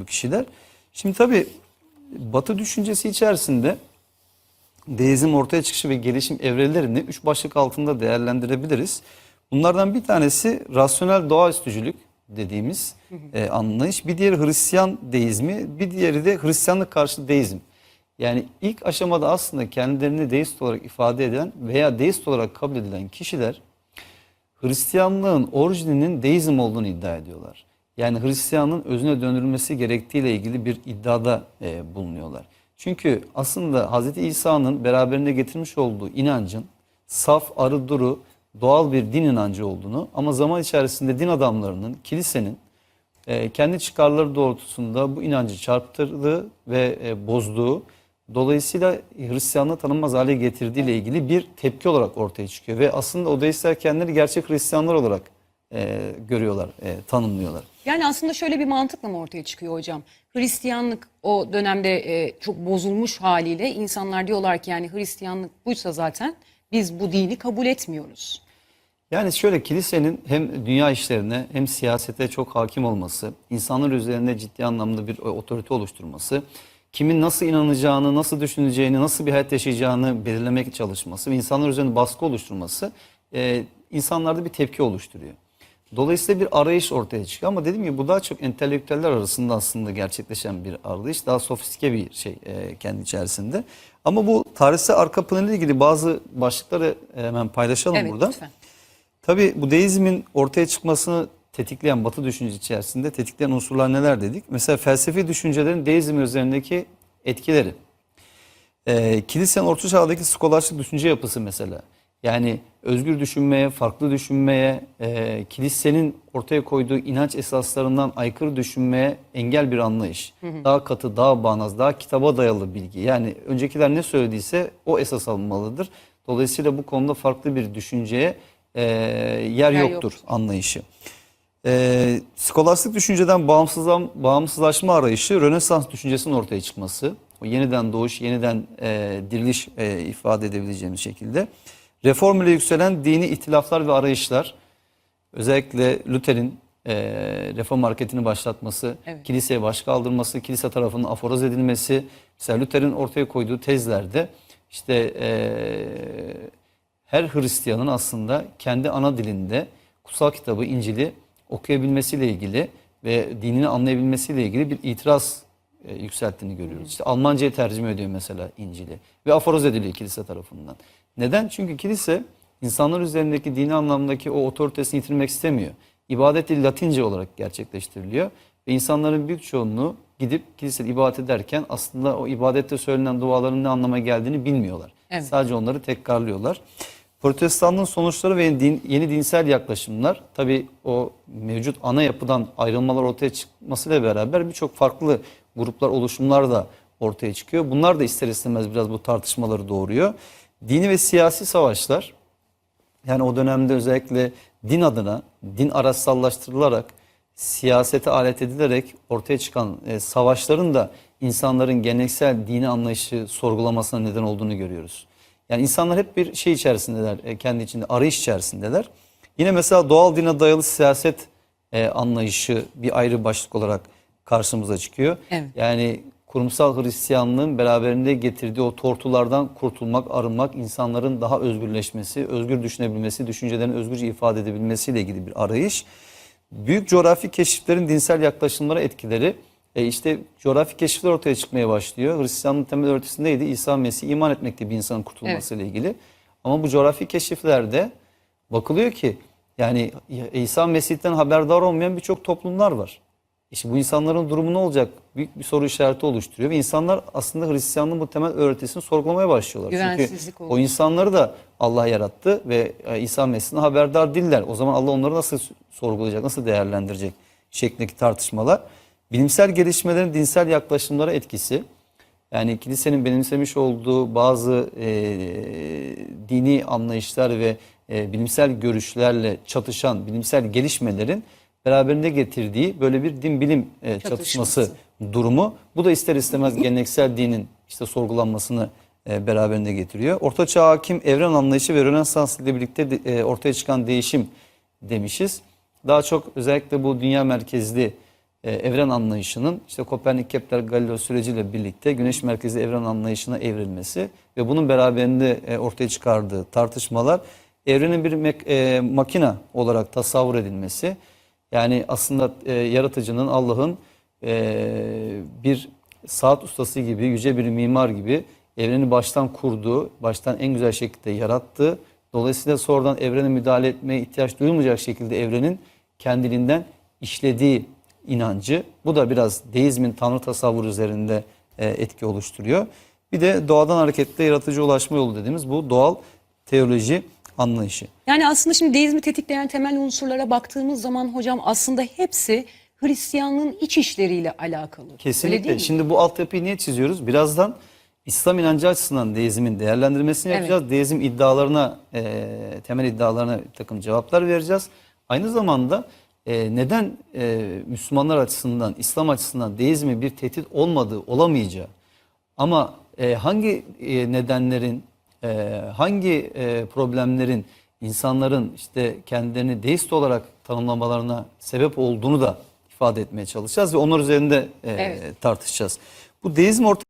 bu kişiler. Şimdi tabii Batı düşüncesi içerisinde deizm ortaya çıkışı ve gelişim evrelerini üç başlık altında değerlendirebiliriz. Bunlardan bir tanesi rasyonel doğaüstücülük dediğimiz e, anlayış. Bir diğeri Hristiyan deizmi, bir diğeri de Hristiyanlık karşı deizm. Yani ilk aşamada aslında kendilerini deist olarak ifade eden veya deist olarak kabul edilen kişiler Hristiyanlığın orijininin deizm olduğunu iddia ediyorlar. Yani Hristiyanlığın özüne döndürülmesi gerektiğiyle ilgili bir iddiada e, bulunuyorlar. Çünkü aslında Hz. İsa'nın beraberinde getirmiş olduğu inancın saf, arı duru, doğal bir din inancı olduğunu ama zaman içerisinde din adamlarının, kilisenin e, kendi çıkarları doğrultusunda bu inancı çarptırdığı ve e, bozduğu, dolayısıyla Hristiyanlığı tanınmaz hale getirdiği ile ilgili bir tepki olarak ortaya çıkıyor. Ve aslında o deistler kendileri gerçek Hristiyanlar olarak e, görüyorlar, e, tanımlıyorlar. Yani aslında şöyle bir mantıkla mı ortaya çıkıyor hocam? Hristiyanlık o dönemde e, çok bozulmuş haliyle insanlar diyorlar ki yani Hristiyanlık buysa zaten biz bu dini kabul etmiyoruz. Yani şöyle kilisenin hem dünya işlerine hem siyasete çok hakim olması, insanlar üzerinde ciddi anlamda bir otorite oluşturması, kimin nasıl inanacağını, nasıl düşüneceğini, nasıl bir hayat yaşayacağını belirlemek çalışması ve insanlar üzerinde baskı oluşturması e, insanlarda bir tepki oluşturuyor. Dolayısıyla bir arayış ortaya çıkıyor ama dediğim gibi bu daha çok entelektüeller arasında aslında gerçekleşen bir arayış. Daha sofistike bir şey e, kendi içerisinde. Ama bu tarihsel arka planıyla ilgili bazı başlıkları e, hemen paylaşalım Evet burada. lütfen. Tabii bu deizmin ortaya çıkmasını tetikleyen Batı düşüncesi içerisinde tetikleyen unsurlar neler dedik? Mesela felsefi düşüncelerin deizm üzerindeki etkileri. Ee, kilisenin orta çağdaki skolastik düşünce yapısı mesela. Yani özgür düşünmeye, farklı düşünmeye, e, kilisenin ortaya koyduğu inanç esaslarından aykırı düşünmeye engel bir anlayış. Daha katı, daha bağnaz, daha kitaba dayalı bilgi. Yani öncekiler ne söylediyse o esas alınmalıdır. Dolayısıyla bu konuda farklı bir düşünceye e, yer, yoktur, yoktur. anlayışı. E, skolastik düşünceden bağımsızlaşma arayışı Rönesans düşüncesinin ortaya çıkması. O yeniden doğuş, yeniden e, diriliş e, ifade edebileceğimiz şekilde. Reform ile yükselen dini ihtilaflar ve arayışlar. Özellikle Luther'in e, reform hareketini başlatması, Evet. kiliseye baş kaldırması, kilise tarafından aforoz edilmesi. Mesela Luther'in ortaya koyduğu tezlerde işte e, her Hristiyanın aslında kendi ana dilinde kutsal kitabı, İncil'i okuyabilmesiyle ilgili ve dinini anlayabilmesiyle ilgili bir itiraz yükselttiğini görüyoruz. İşte Almanca'ya tercüme ediyor mesela İncil'i ve aforoz ediliyor kilise tarafından. Neden? Çünkü kilise insanlar üzerindeki dini anlamdaki o otoritesini yitirmek istemiyor. İbadet dili Latince olarak gerçekleştiriliyor ve insanların büyük çoğunluğu gidip kilisede ibadet ederken aslında o ibadette söylenen duaların ne anlama geldiğini bilmiyorlar. Evet. Sadece onları tekrarlıyorlar. Protestanlığın sonuçları ve din- yeni dinsel yaklaşımlar tabii o mevcut ana yapıdan ayrılmalar ortaya çıkmasıyla beraber birçok farklı gruplar, oluşumlar da ortaya çıkıyor. Bunlar da ister istemez biraz bu tartışmaları doğuruyor. Dini ve siyasi savaşlar yani o dönemde özellikle din adına, din araçsallaştırılarak, siyasete alet edilerek ortaya çıkan e, savaşların da insanların geleneksel dini anlayışı sorgulamasına neden olduğunu görüyoruz. Yani insanlar hep bir şey içerisindeler, e, kendi içinde arayış içerisindeler. Yine mesela doğal dine dayalı siyaset e, anlayışı bir ayrı başlık olarak karşımıza çıkıyor. Evet. Yani kurumsal Hristiyanlığın beraberinde getirdiği o tortulardan kurtulmak, arınmak, insanların daha özgürleşmesi, özgür düşünebilmesi, düşüncelerini özgürce ifade edebilmesiyle ilgili bir arayış. Büyük coğrafi keşiflerin dinsel yaklaşımlara etkileri, e işte coğrafi keşifler ortaya çıkmaya başlıyor. Hristiyanlığın temel öğretisi neydi? İsa Mesih iman etmekte bir insanın kurtulmasıyla ilgili. Ama bu coğrafi keşiflerde bakılıyor ki yani İsa Mesih'ten haberdar olmayan birçok toplumlar var. İşte bu insanların durumu ne olacak? Büyük bir soru işareti oluşturuyor ve insanlar aslında Hristiyanlığın bu temel öğretisini sorgulamaya başlıyorlar. Güvensizlik Çünkü oldu. o insanları da Allah yarattı ve e, İsa Mesih'den haberdar değiller. O zaman Allah onları nasıl sorgulayacak, nasıl değerlendirecek şeklindeki tartışmalar. Bilimsel gelişmelerin dinsel yaklaşımlara etkisi. Yani kilisenin benimsemiş olduğu bazı e, dini anlayışlar ve e, bilimsel görüşlerle çatışan bilimsel gelişmelerin beraberinde getirdiği böyle bir din bilim e, çatışması, Çatışması. durumu. Bu da ister istemez geleneksel dinin işte sorgulanmasını e, beraberinde getiriyor. Orta çağ hakim evren anlayışı ve Rönesans ile birlikte de, e, ortaya çıkan değişim demişiz. Daha çok özellikle bu dünya merkezli e, evren anlayışının işte Kopernik Kepler Galileo süreciyle birlikte güneş merkezli evren anlayışına evrilmesi ve bunun beraberinde e, ortaya çıkardığı tartışmalar evrenin bir mek- e, makina olarak tasavvur edilmesi yani aslında e, yaratıcının Allah'ın e, bir saat ustası gibi yüce bir mimar gibi evreni baştan kurduğu, baştan en güzel şekilde yarattığı dolayısıyla sonradan evrene müdahale etmeye ihtiyaç duyulmayacak şekilde evrenin kendiliğinden işlediği inancı. Bu da biraz deizmin tanrı tasavvuru üzerinde e, etki oluşturuyor. Bir de doğadan hareketle yaratıcı ulaşma yolu dediğimiz bu doğal teoloji anlayışı. Yani aslında şimdi deizmi tetikleyen temel unsurlara baktığımız zaman hocam aslında hepsi Hristiyanlığın iç işleriyle alakalı. Kesinlikle. Şimdi bu altyapıyı niye çiziyoruz? Birazdan İslam inancı açısından deizmin değerlendirmesini Evet. yapacağız. Deizm iddialarına, e, temel iddialarına bir takım cevaplar vereceğiz. Aynı zamanda e, neden e, Müslümanlar açısından, İslam açısından deizmin bir tehdit olmadığı, olamayacağı ama e, hangi e, nedenlerin, e, hangi e, problemlerin insanların işte kendilerini deist olarak tanımlamalarına sebep olduğunu da ifade etmeye çalışacağız ve onlar üzerinde e, Evet. tartışacağız. Bu deizm ortaya